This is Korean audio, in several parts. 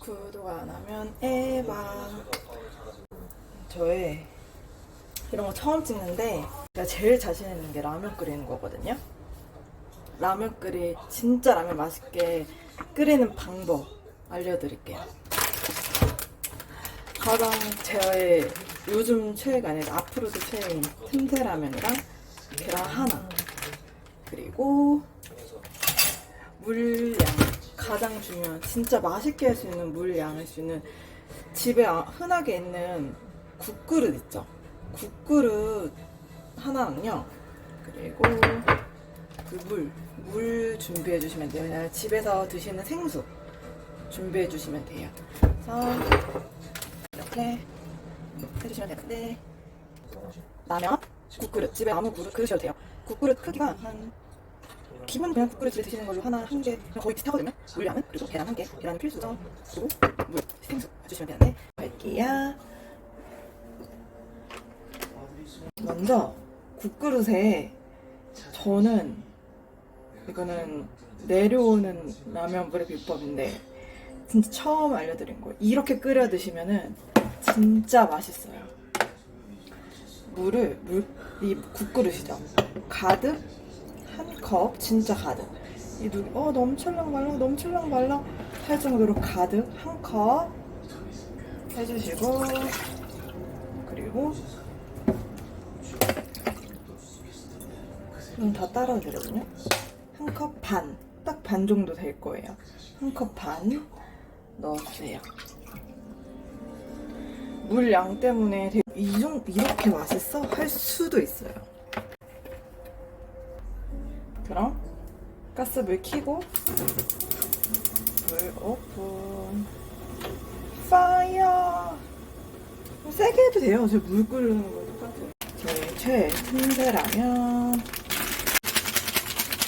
구독 안 하면 에바. 저의 이런 거 처음 찍는데 제가 제일 자신 있는 게 라면 끓이는 거거든요. 라면 끓이 진짜 라면 맛있게 끓이는 방법 알려드릴게요. 가장 제의 요즘 최애가 아니라 앞으로도 최애인 틈새 라면이랑 계란 하나 그리고 물량 가장 중요한 진짜 맛있게 할 수 있는 물량을 수 있는 집에 아- 흔하게 있는 국그릇 있죠? 국그릇 하나는요. 그리고 그 물 물 준비해 주시면 돼요. 그냥 집에서 드시는 생수 준비해 주시면 돼요. 그래서 이렇게 해주시면 되는데 라면 국그릇. 집에 아무 그릇 그릇이어도 돼요. 국그릇 크기가 한 기본 그냥 국그릇을 드시는 걸로 하나 한 개 거의 비슷하거든요. 물량은 그리고 계란 한 개, 계란 필수죠. 그리고 물, 생수 해주시면 되는데 할게요. 먼저 국그릇에 저는 이거는 내려오는 라면불의 비법인데 진짜 처음 알려드린 거예요. 이렇게 끓여 드시면은 진짜 맛있어요. 물을 물 이 국그릇이죠. 가득 한 컵 진짜 가득. 이 누, 어 넘칠랑 말랑 넘칠랑 말랑 할 정도로 가득 한 컵 해주시고 그리고 이건 다 따라도 되거든요. 한 컵 반 딱 반 정도 될 거예요. 한 컵 반 넣어주세요. 물 양 때문에 되게 이 정- 이렇게 맛있어? 할 수도 있어요 가스불 켜고 불 오픈 파이어 뭐 세게 해도 돼요 저물 끓는 거 똑같아요 저희 최애 틈새라면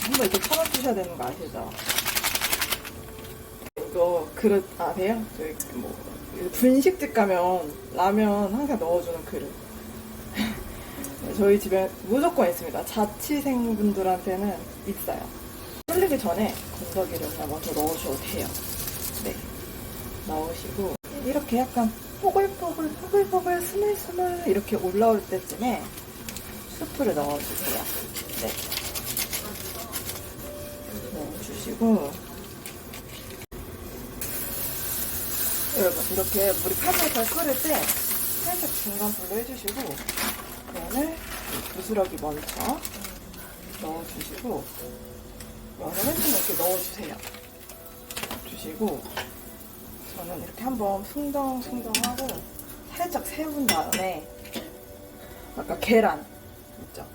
한번 이렇게 털어주셔야 되는 거 아시죠? 이거 그릇 아세요? 저희 뭐 분식집 가면 라면 항상 넣어주는 그릇 네, 저희 집에 무조건 있습니다. 자취생분들한테는 있어요. 끓이기 전에 건더기를 그냥 먼저 넣으셔도 돼요. 네. 넣으시고, 이렇게 약간 포글포글, 포글포글, 스물스물 이렇게 올라올 때쯤에 수프를 넣어주세요. 네. 넣어주시고, 여러분, 이렇게 물이 팔팔팔 끓을 때 살짝 중간 불로 해주시고, 면을 부스러기 먼저 넣어주시고 한줌 이렇게 넣어주세요. 주시고 저는 이렇게 한번 숭덩숭덩하고 살짝 세운 다음에 아까 계란 있죠?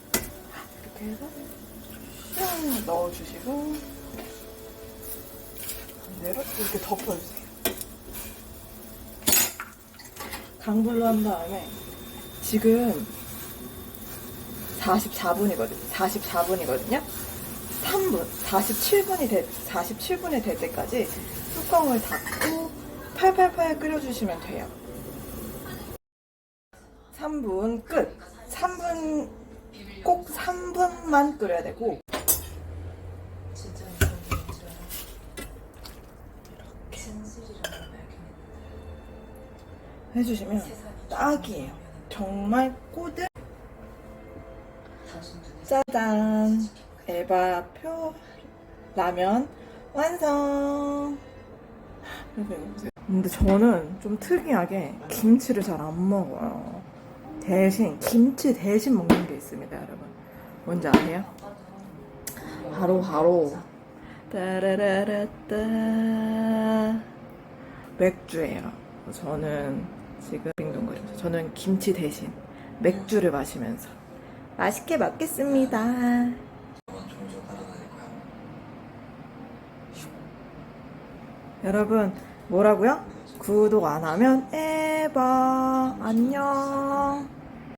이렇게 해서 슝 넣어주시고 반대로 이렇게 덮어주세요. 강불로 한 다음에 지금 44분이거든요. 44분이거든요. 3분, 47분이 될, 47분이 될 때까지 뚜껑을 닫고 팔팔팔 끓여주시면 돼요. 3분 끝. 3분, 꼭 3분만 끓여야 되고. 해주시면 딱이에요. 정말 꼬들. 짜잔 에바표 라면 완성. 근데 저는 좀 특이하게 김치를 잘 안 먹어요. 대신 김치 대신 먹는 게 있습니다 여러분. 뭔지 아세요? 바로 바로. 따라라라따. 맥주예요. 저는 지금 빙동거리면서 저는 김치 대신 맥주를 마시면서 맛있게 먹겠습니다. 여러분, 뭐라고요? 구독 안 하면 에바. 안녕.